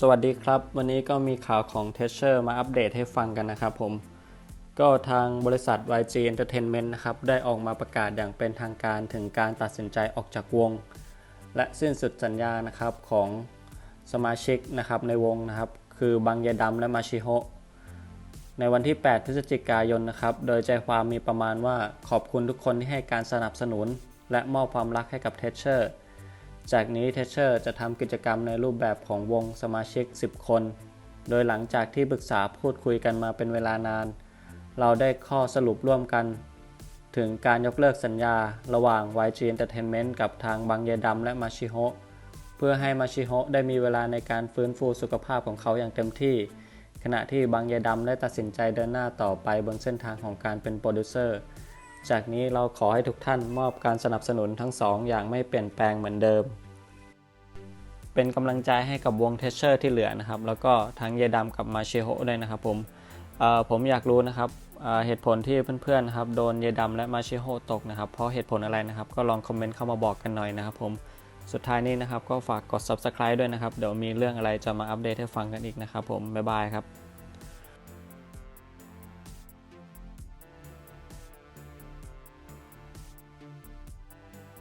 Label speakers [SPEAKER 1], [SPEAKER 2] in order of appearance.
[SPEAKER 1] สวัสดีครับ วันนี้ก็มีข่าวของ t e s h e r มาอัปเดตให้ฟังกันนะครับผม ก็ทางบริษัท YG Entertainment นะครับ ได้ออกมาประกาศอย่างเป็นทางการถึงการตัดสินใจออกจากวง และสิ้นสุดสัญญานะครับของสมาชิกนะครับในวงนะครับ คือบางยาดำและมาชิโฮในวันที่ 8 พฤศจิกายนนะครับ โดยใจความมีประมาณว่าขอบคุณทุกคนที่ให้การสนับสนุน และมอบความรักให้กับเทเชอร์ จากนี้เทเชอร์จะทำกิจกรรมในรูปแบบของวงสมาชิก 10 คน โดยหลังจากที่ปรึกษาพูดคุยกันมาเป็นเวลานาน เราได้ข้อสรุปร่วมกัน ถึงการยกเลิกสัญญาระหว่าง YG Entertainment กับทางบางเยดำและมาชิโฮเพื่อให้มาชิโฮได้มีเวลาในการฟื้นฟูสุขภาพของเขาอย่างเต็มที่ ขณะที่บางเยดำได้ตัดสินใจเดินหน้าต่อไปบนเส้นทางของการเป็นโปรดิวเซอร์ จากนี้เราขอให้ทุกท่านมอบการสนับสนุนทั้งสองอย่างไม่เปลี่ยนแปลงเหมือนเดิม เป็นกำลังใจให้กับวงเทเชอร์ที่เหลือนะครับ แล้วก็ทั้งเยดำกับมาเชโฮด้วยนะครับผมผมอยากรู้นะครับเเหตุผลที่เพื่อนๆครับโดนเยดำและมาเชโฮตกนะครับ เพราะเหตุผลอะไรนะครับ ก็ลองคอมเมนต์เข้ามาบอกกันหน่อยนะครับผมสุดท้ายนี้นะครับก็ฝากกด subscribe ด้วยนะครับ เดี๋ยวมีเรื่องอะไรจะมาอัปเดตให้ฟังกันอีกนะครับผม บ๊ายบายครับ